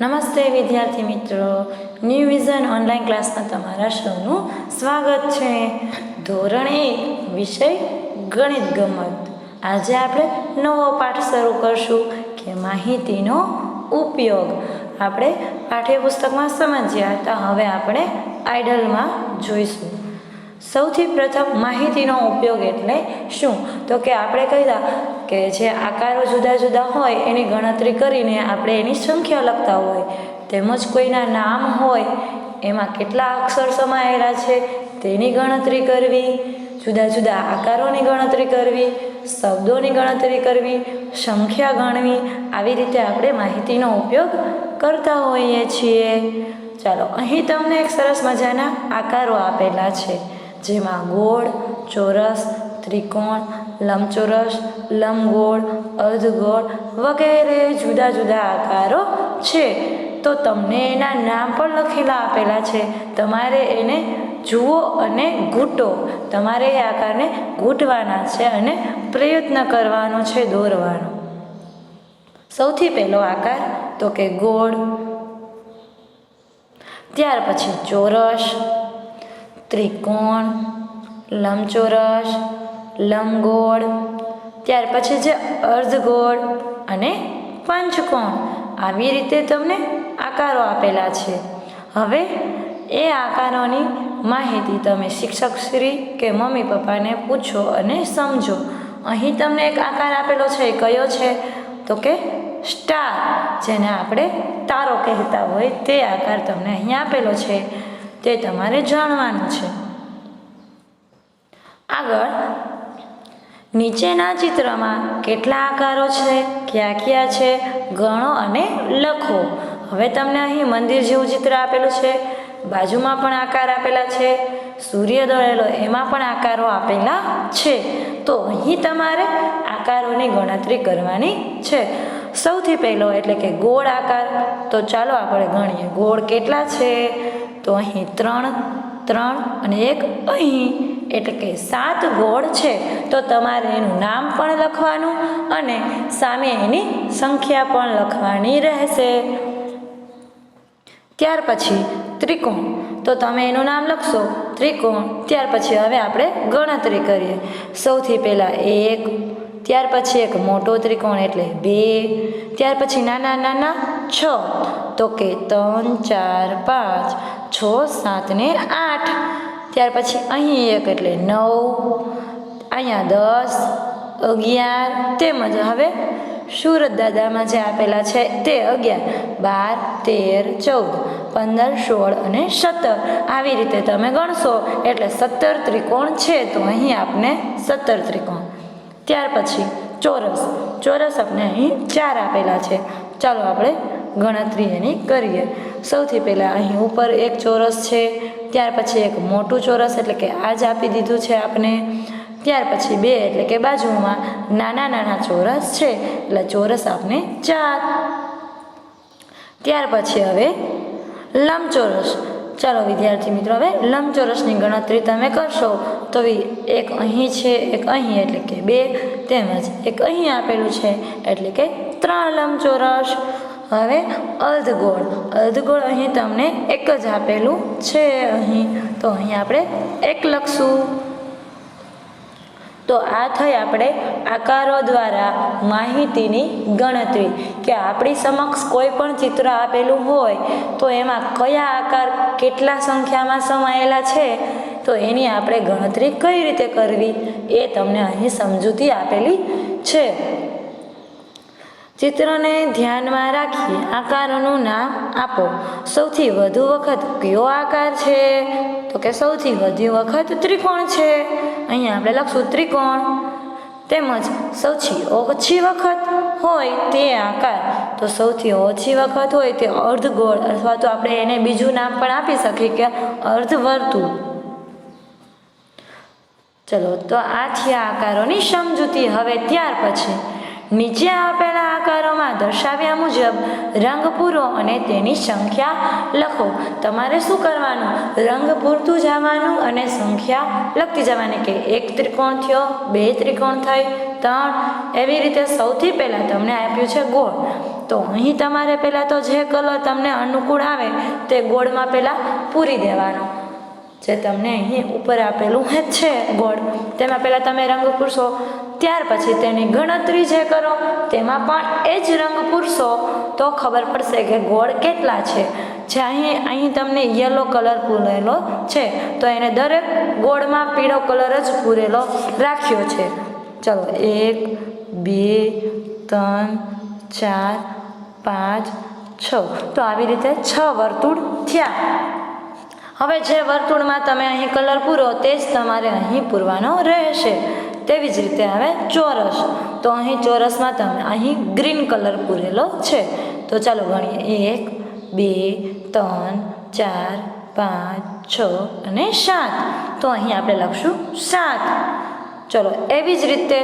નમસ્તે વિદ્યાર્થી મિત્રો. ન્યૂ વિઝન ઓનલાઈન ક્લાસમાં તમારા સૌનું સ્વાગત છે. ધોરણ એક, વિષય ગણિત ગમત. આજે આપણે નવો પાઠ શરૂ કરશું કે માહિતીનો ઉપયોગ. આપણે પાઠ્યપુસ્તકમાં સમજ્યા હતા, હવે આપણે આઈડલમાં જોઈશું. સૌથી પ્રથમ માહિતીનો ઉપયોગ એટલે શું? તો કે આપણે કહ્યા કે જે આકારો જુદા જુદા હોય, એની ગણતરી કરીને આપણે એની સંખ્યા લખતા હોય. તેમજ કોઈના નામ હોય, એમાં કેટલા અક્ષર સમાયેલા છે, તેની ગણતરી કરવી, જુદા જુદા આકારોની ગણતરી કરવી, શબ્દોની ગણતરી કરવી, સંખ્યા ગણવી, આવી રીતે આપણે માહિતીનો ઉપયોગ કરતા હોઈએ છીએ. ચાલો, અહીં તમને એક સરસ મજાના આકારો આપેલા છે, જેમાં ગોળ, ચોરસ, ત્રિકોણ લંબચોરસ, લંબગોળ, અર્ધગોળ વગેરે જુદા જુદા આકારો છે. તો તમને એના નામ પણ લખેલા આપેલા છે. તમારે એને જુઓ અને ઘૂંટો. તમારે એ આકારને ઘૂંટવાના છે અને પ્રયત્ન કરવાનો છે, દોરવાનો. સૌથી પહેલો આકાર તો કે ગોળ. ત્યાર પછી ચોરસ, ત્રિકોણ, લંબચોરસ લંબગોળ ત્યાર પછી છે અર્ધગોળ અને પંચકોણ. આવી રીતે તમને આકારો આપેલા છે. હવે એ આકારોની માહિતી તમે શિક્ષક શ્રી કે મમ્મી પપ્પાને પૂછો અને સમજો. અહીં તમને એક આકાર આપેલો છે, એ કયો છે? તો કે સ્ટાર, જેને આપણે તારો કહેતા હોય તે આકાર તમને અહીં આપેલો છે. તે તમારે જાણવાનું છે. આગળ નીચેના ચિત્રમાં કેટલા આકારો છે, ક્યાં ક્યાં છે, ગણો અને લખો. હવે તમને અહીં મંદિર જેવું ચિત્ર આપેલું છે. બાજુમાં પણ આકાર આપેલા છે. સૂર્ય દળેલો એમાં પણ આકારો આપેલા છે. તો અહીં તમારે આકારોની ગણતરી કરવાની છે. સૌથી પહેલો એટલે કે ગોળ આકાર. તો ચાલો આપણે ગણીએ. ગોળ કેટલા છે? તો અહીં ત્રણ ત્રણ અને એક અહીં. એટલે કે સાત ગોળ છે, તો તમારે એનું નામ પણ લખવાનું અને સામે એની સંખ્યા પણ લખવાની રહેશે. ત્યાર પછી ત્રિકોણ, તો તમે એનું નામ લખશો, ત્રિકોણ. ત્યાર પછી હવે આપણે ગણતરી કરીએ. સૌથી પહેલાં એક, ત્યાર પછી એક મોટો ત્રિકોણ એટલે બે, ત્યાર પછી નાના નાના છ, તો કે ત્રણ, ચાર, પાંચ, છ, સાત ને આઠ. ત્યાર પછી અહીં એક એટલે નવ, અહીંયા દસ, અગિયાર, તેમજ હવે સુરત દાદામાં જે આપેલા છે તે અગિયાર, બાર, તેર, ચૌદ, પંદર, સોળ અને સત્તર. આવી રીતે તમે ગણશો એટલે સત્તર ત્રિકોણ છે તો અહીં આપને સત્તર ત્રિકોણ. ત્યાર પછી ચોરસ. ચોરસ આપણે અહીં ચાર આપેલા છે. ચાલો આપણે ગણતરી એની કરીએ. સૌથી પહેલાં અહીં ઉપર એક ચોરસ છે ત્યાર પછી એક મોટું ચોરસ એટલે કે આ જ આપી દીધું છે આપણે ત્યાર પછી બે એટલે કે બાજુમાં નાના નાના ચોરસ છે એટલે ચોરસ આપને ચાર. ત્યાર પછી હવે લંબચોરસ. ચાલો વિદ્યાર્થી મિત્રો, હવે લંબચોરસની ગણતરી તમે કરશો તો એક અહીં છે, એક અહીં એટલે કે બે. તેમજ એક અહીં આપેલું છે એટલે કે ત્રણ લંબચોરસ. હવે અર્ધગોળ. અર્ધગોળ અહીં તમને એક જ આપેલું છે અહીં. તો અહીં આપણે એક લખશું. તો આ થઈ આપણે આકારો દ્વારા માહિતીની ગણતરી. કે આપણી સમક્ષ કોઈ પણ ચિત્ર આપેલું હોય, તો એમાં કયા આકાર કેટલા સંખ્યામાં સમાયેલા છે, તો એની આપણે ગણતરી કઈ રીતે કરવી, એ તમને અહીં સમજૂતી આપેલી છે. ચિત્રને ધ્યાનમાં રાખી આકારોનું નામ આપો. સૌથી વધુ વખત કયો આકાર છે? તો કે સૌથી વધુ વખત ત્રિકોણ છે? અહીંયા આપણે લખશું ત્રિકોણ. તેમજ સૌથી ઓછી વખત હોય તે આકાર. તો સૌથી ઓછી વખત હોય તે અર્ધગોળ અથવા તો આપણે એને બીજું નામ પણ આપી શકીએ કે અર્ધવર્તુળ. ચલો, તો આ છે આકારોની સમજૂતી. હવે ત્યાર પછી નીચે આપેલા આકારોમાં દર્શાવ્યા મુજબ રંગ પૂરો અને તેની સંખ્યા લખો. તમારે શું કરવાનું? રંગ પૂરતું જવાનું અને સંખ્યા લખતી જવાની કે એક ત્રિકોણ થયો, બે ત્રિકોણ થઈ, ત્રણ. એવી રીતે સૌથી પહેલાં તમને આપ્યું છે ગોળ. તો અહીં તમારે પહેલાં તો જે કલર તમને અનુકૂળ આવે તે ગોળમાં પહેલાં પૂરી દેવાનો. જે તમને અહીં ઉપર આપેલું છે ગોળ. તેમાં પહેલાં તમે રંગ પૂરશો. ત્યાર પછી તેની ગણતરી જે કરો, તેમાં પણ એ જ રંગ પૂરશો, તો ખબર પડશે કે ગોળ કેટલા છે. જે અહીં અહીં તમને યલો કલર પૂરેલો છે, તો એને દરેક ગોળમાં પીળો કલર જ પૂરેલો રાખ્યો છે. ચલો, એક, બે, ત્રણ, ચાર, પાંચ, છ. તો આવી રીતે છ વર્તુળ થયા. હવે જે વર્તુળમાં તમે અહીં કલર પૂરો, તે જ તમારે અહીં પૂરવાનો રહેશે. તેવી જ રીતે હવે ચોરસ. તો અહીં ચોરસમાં તમે અહીં ગ્રીન કલર પૂરેલો છે. તો ચાલો ગણીએ. એક, બે, ત્રણ, ચાર, પાંચ, છ અને સાત. તો અહીં આપણે લખશું સાત. ચલો, એવી જ રીતે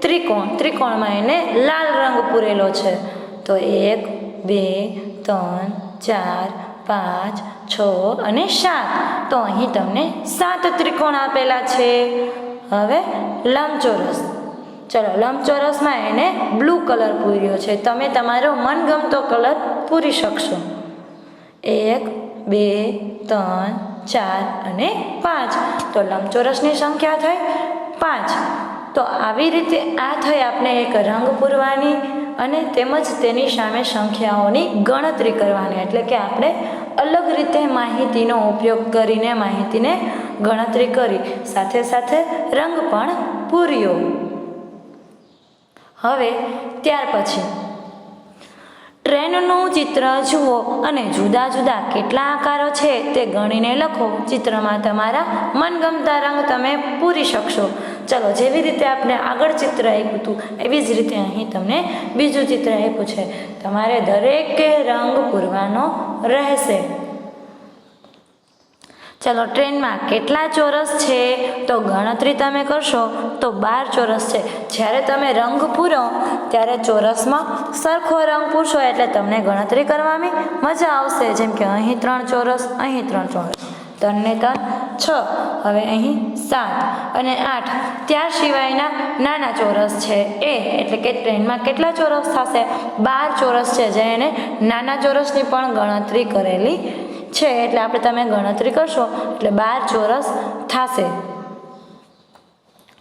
ત્રિકોણ. ત્રિકોણમાં એને લાલ રંગ પૂરેલો છે. તો એક, બે, ત્રણ, ચાર, પાંચ, છ અને સાત. તો અહીં તમને સાત ત્રિકોણ આપેલા છે. હવે લંબચોરસ. ચલો, લંબચોરસમાં એને બ્લુ કલર પૂર્યો છે. તમે તમારો મનગમતો કલર પૂરી શકશો. એક, બે, ત્રણ, ચાર અને પાંચ. તો લંબચોરસની સંખ્યા થઈ પાંચ. તો આવી રીતે આ થઈ આપણે એક રંગ પૂરવાની અને તેમજ તેની સામે સંખ્યાઓની ગણતરી કરવાની. એટલે કે આપણે અલગ રીતે માહિતીનો ઉપયોગ કરીને માહિતીને ગણતરી કરી. સાથે સાથે રંગ પણ પૂર્યો. હવે ત્યાર પછી. ટ્રેનનું ચિત્ર જુઓ અને જુદા જુદા કેટલા આકારો છે તે ગણીને લખો. ચિત્રમાં તમારા મનગમતા રંગ તમે પૂરી શકશો. ચલો, જેવી રીતે આપણે આગળ ચિત્ર આપ્યું હતું, એવી જ રીતે અહીં તમને બીજું ચિત્ર આપ્યું છે. તમારે દરેકે રંગ પૂરવાનો રહેશે. ચલો, ટ્રેનમાં કેટલા ચોરસ છે? તો ગણતરી તમે કરશો તો બાર ચોરસ છે. જ્યારે તમે રંગ પૂરો, ત્યારે ચોરસમાં સરખો રંગ પૂરશો એટલે તમને ગણતરી કરવાની મજા આવશે. જેમ કે અહીં ત્રણ ચોરસ, અહીં ત્રણ ચોરસ. ત્રણને ત્રણ, છ. હવે અહીં સાત અને આઠ. ત્યાર સિવાયના નાના ચોરસ છે. એ એટલે કે ટ્રેનમાં કેટલા ચોરસ થશે? બાર ચોરસ છે. જે એને નાના ચોરસની પણ ગણતરી કરેલી છે એટલે આપણે તમે ગણતરી કરશો, એટલે બાર ચોરસ થશે.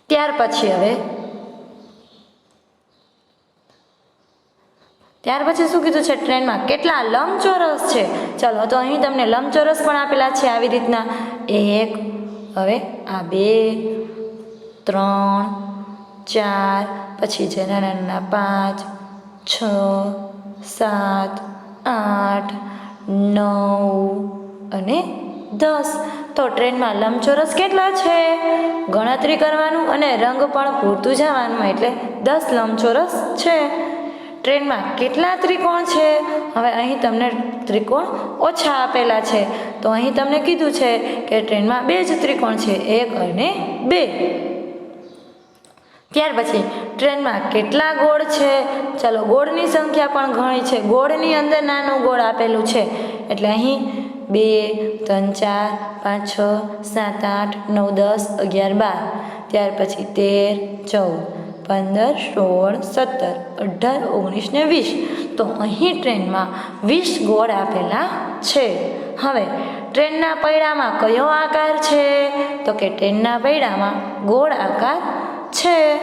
ત્યાર પછી હવે, ત્યાર પછી શું કીધું છે ટ્રેનમાં? કેટલા લંબચોરસ છે? ચલો, તો અહીં તમને લંબચોરસ પણ આપેલા છે આવી રીતના. એક, હવે આ બે, ત્રણ, ચાર, પછી છે નાના નાના પાંચ, છ, સાત, આઠ નવ અને દસ. તો ટ્રેનમાં લંબચોરસ કેટલા છે? ગણતરી કરવાનું અને રંગ પણ પૂરતું જવાનું એટલે દસ લંબચોરસ છે. ટ્રેનમાં કેટલા ત્રિકોણ છે? હવે અહીં તમને ત્રિકોણ ઓછા આપેલા છે. તો અહીં તમને કીધું છે કે ટ્રેનમાં બે જ ત્રિકોણ છે, એક અને બે. ત્યાર પછી ટ્રેનમાં કેટલા ગોળ છે? ચાલો, ગોળની સંખ્યા પણ ઘણી છે. ગોળની અંદર નાનું ગોળ આપેલું છે. એટલે અહીં બે, ત્રણ, ચાર, પાંચ, છ, સાત, આઠ, નવ, દસ, અગિયાર, બાર. ત્યાર પછી તેર, ચૌદ, પંદર, સોળ, સત્તર, અઢાર, ઓગણીસ ને વીસ. તો અહીં ટ્રેનમાં વીસ ગોળ આપેલા છે. હવે, ટ્રેનના પૈડામાં કયો આકાર છે? તો કે ટ્રેનના પૈડામાં ગોળ આકાર છે?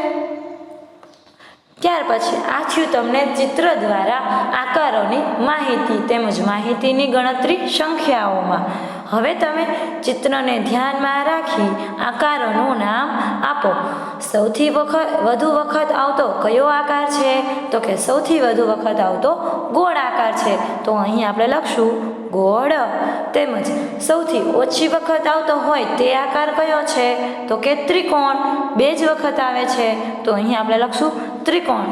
ત્યાર પછી આ તમને ચિત્ર દ્વારા આકારોની માહિતી તેમજ માહિતીની ગણતરી સંખ્યાઓમાં. હવે તમે ચિત્રને ધ્યાનમાં રાખી આકારોનું નામ આપો. સૌથી વખત, વધુ વખત આવતો કયો આકાર છે? તો કે સૌથી વધુ વખત આવતો ગોળ આકાર છે. તો અહીં આપણે લખશું ગોળ. તેમજ સૌથી ઓછી વખત આવતો હોય તે આકાર કયો છે? તો કે ત્રિકોણ. બે જ વખત આવે છે, તો અહીં આપણે લખશું ત્રિકોણ.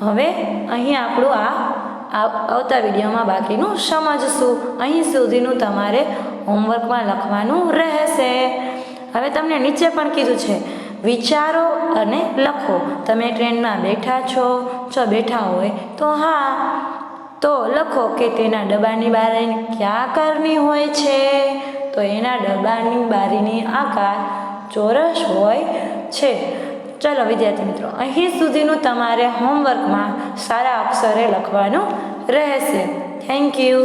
હવે અહીં આપણું આ આવતા વિડીયોમાં બાકીનું સમજશું. અહીં સુધીનું તમારે હોમવર્કમાં લખવાનું રહેશે. હવે તમને નીચે પણ કીધું છે, વિચારો અને લખો. તમે ટ્રેનમાં બેઠા છો, જો બેઠા હોય તો હા. તો લખો કે તેના ડબ્બાની બારી કયા આકારની હોય છે? તો એના ડબ્બાની બારીની આકાર ચોરસ હોય છે. ચલો વિદ્યાર્થી મિત્રો અહીં સુધીનું તમારે હોમવર્કમાં સારા અક્ષરે લખવાનું રહેશે. Thank you